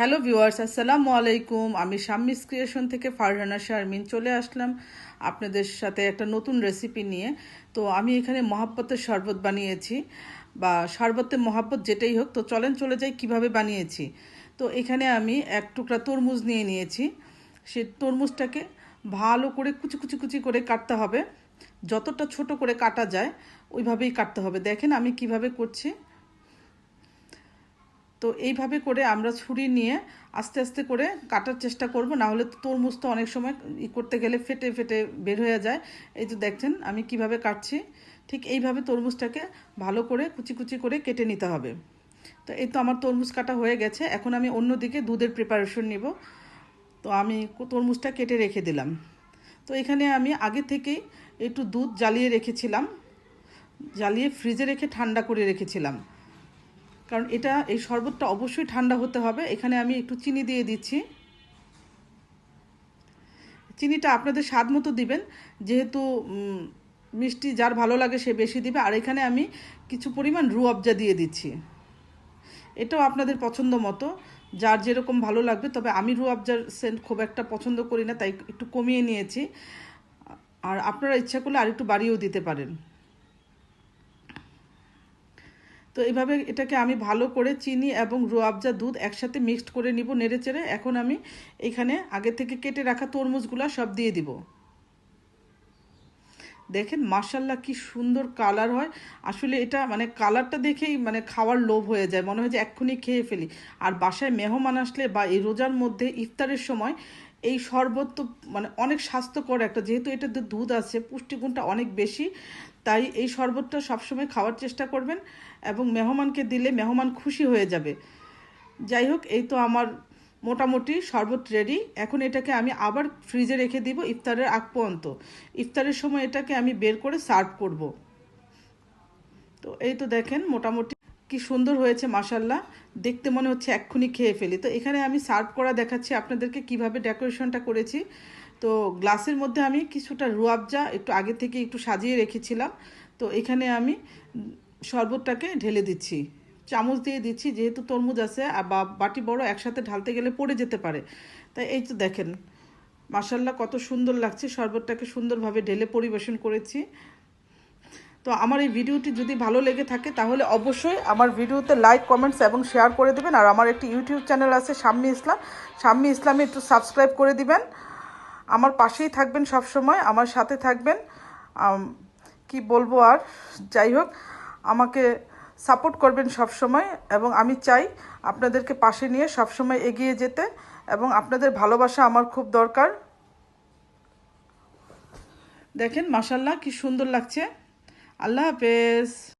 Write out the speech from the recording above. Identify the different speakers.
Speaker 1: Hello viewers, আসসালামু আলাইকুম। আমি শাম্মিস ক্রিয়েশন থেকে ফারহানা শারমিন চলে আসলাম আপনাদের সাথে একটা নতুন রেসিপি নিয়ে। তো আমি এখানে মহাব্বতের শরবত বানিয়েছি বা শরবতে মহাব্বত যেটাই হোক, তো চলেন চলে যাই কীভাবে বানিয়েছি। তো এখানে আমি এক টুকরা তরমুজ নিয়ে নিয়েছি। সে তরমুজটাকে ভালো করে কুচি কুচি কুচি করে কাটতে হবে। যতটা ছোট করে কাটা যায়, ওইভাবেই কাটতে হবে। দেখেন আমি কীভাবে করছি। তো এইভাবে করে আমরা ছুরি নিয়ে আস্তে আস্তে করে কাটার চেষ্টা করব, না হলে তরমুজ তো অনেক সময় ই করতে গেলে ফেটে ফেটে বের হয়ে যায়। এই তো দেখছেন, আমি কীভাবে কাটছি, ঠিক এইভাবে তরমুজটাকে ভালো করে কুচি কুচি করে কেটে নিতে হবে। তো এই তো আমার তরমুজ কাটা হয়ে গেছে, এখন আমি অন্যদিকে দুধের প্রিপারেশন নিব। তো আমি তরমুজটা কেটে রেখে দিলাম। তো এখানে আমি আগে থেকেই একটু দুধ জ্বালিয়ে রেখেছিলাম, জ্বালিয়ে ফ্রিজে রেখে ঠান্ডা করে রেখেছিলাম। কারণ এটা, এই শরবতটা অবশ্যই ঠান্ডা হতে হবে। এখানে আমি একটু চিনি দিয়ে দিচ্ছি। চিনিটা আপনাদের স্বাদ মতো দিবেন, যেহেতু মিষ্টি যার ভালো লাগে সে বেশি দিবে। আর এখানে আমি কিছু পরিমাণ রু আবজা দিয়ে দিচ্ছি। এটাও আপনাদের পছন্দ মতো। যার যেরকম ভালো লাগবে, তবে আমি রু আবজার সেন্ট খুব একটা পছন্দ করি না, তাই একটু কমিয়ে নিয়েছি। আর আপনারা ইচ্ছা করলে আর একটু বাড়িয়েও দিতে পারেন। তো এইভাবে এটাকে আমি ভালো করে চিনি এবং রোয়াবজা দুধ একসাথে মিক্সড করে নিব নেড়ে চেড়ে। এখন আমি এখানে আগে থেকে কেটে রাখা তরমুজগুলো সব দিয়ে দিব। দেখেন মার্শাল্লাহ কি সুন্দর কালার হয়। আসলে এটা মানে কালারটা দেখেই মানে খাওয়ার লোভ হয়ে যায়, মনে হয় যে এক্ষুনি খেয়ে ফেলি। আর বাসায় মেহমান আসলে বা এই রোজার মধ্যে ইফতারের সময় এই শরবত তো মানে অনেক স্বাস্থ্যকর একটা, যেহেতু এটাতে দুধ আছে, পুষ্টিগুণটা অনেক বেশি। তাই এই শরবতটা সবসময় খাওয়ার চেষ্টা করবেন এবং মেহমানকে দিলে মেহমান খুশি হয়ে যাবে। যাই হোক, এই তো আমার মোটামুটি শরবত রেডি এখন এটাকে আমি আবার ফ্রিজে রেখে দিব ইফতারের আগ পর্যন্ত। ইফতারের সময় এটাকে আমি বের করে সার্ভ করব। তো এই তো দেখেন মোটামুটি কি সুন্দর হয়েছে মাসাল্লাহ দেখতে মনে হচ্ছে এক্ষুনি খেয়ে ফেলি। তো এখানে আমি সার্ভ করা দেখাচ্ছি আপনাদেরকে কীভাবে ডেকোরেশনটা করেছি। তো গ্লাসের মধ্যে আমি কিছুটা রুয়াবজা একটু আগে থেকে একটু সাজিয়ে রেখেছিলাম। তো এখানে আমি শরবতটাকে ঢেলে দিচ্ছি। চামচ দিয়ে দিচ্ছি, যেহেতু তরমুজ আছে আর বা বাটি বড় একসাথে ঢালতে গেলে পড়ে যেতে পারে। তাই এই তো দেখেন মাসাল্লাহ কত সুন্দর লাগছে শরবতটাকে সুন্দরভাবে ঢেলে পরিবেশন করেছি। তো আমার এই ভিডিওটি যদি ভালো লেগে থাকে তাহলে অবশ্যই আমার ভিডিওতে লাইক, কমেন্টস এবং শেয়ার করে দেবেন। আর আমার একটি ইউটিউব চ্যানেল আছে, শাম্মি ইসলাম। শাম্মি ইসলামে একটু সাবস্ক্রাইব করে দিবেন। আমার পাশেই থাকবেন সব সময় আমার সাথে থাকবেন। কি বলব আর? যাই হোক, আমাকে সাপোর্ট করবেন সব সময় এবং আমি চাই আপনাদেরকে পাশে নিয়ে সব সময় এগিয়ে যেতে এবং আপনাদের ভালোবাসা আমার খুব দরকার। দেখেন মাসাল্লাহ কি সুন্দর লাগছে। আল্লাহ হাফেজ।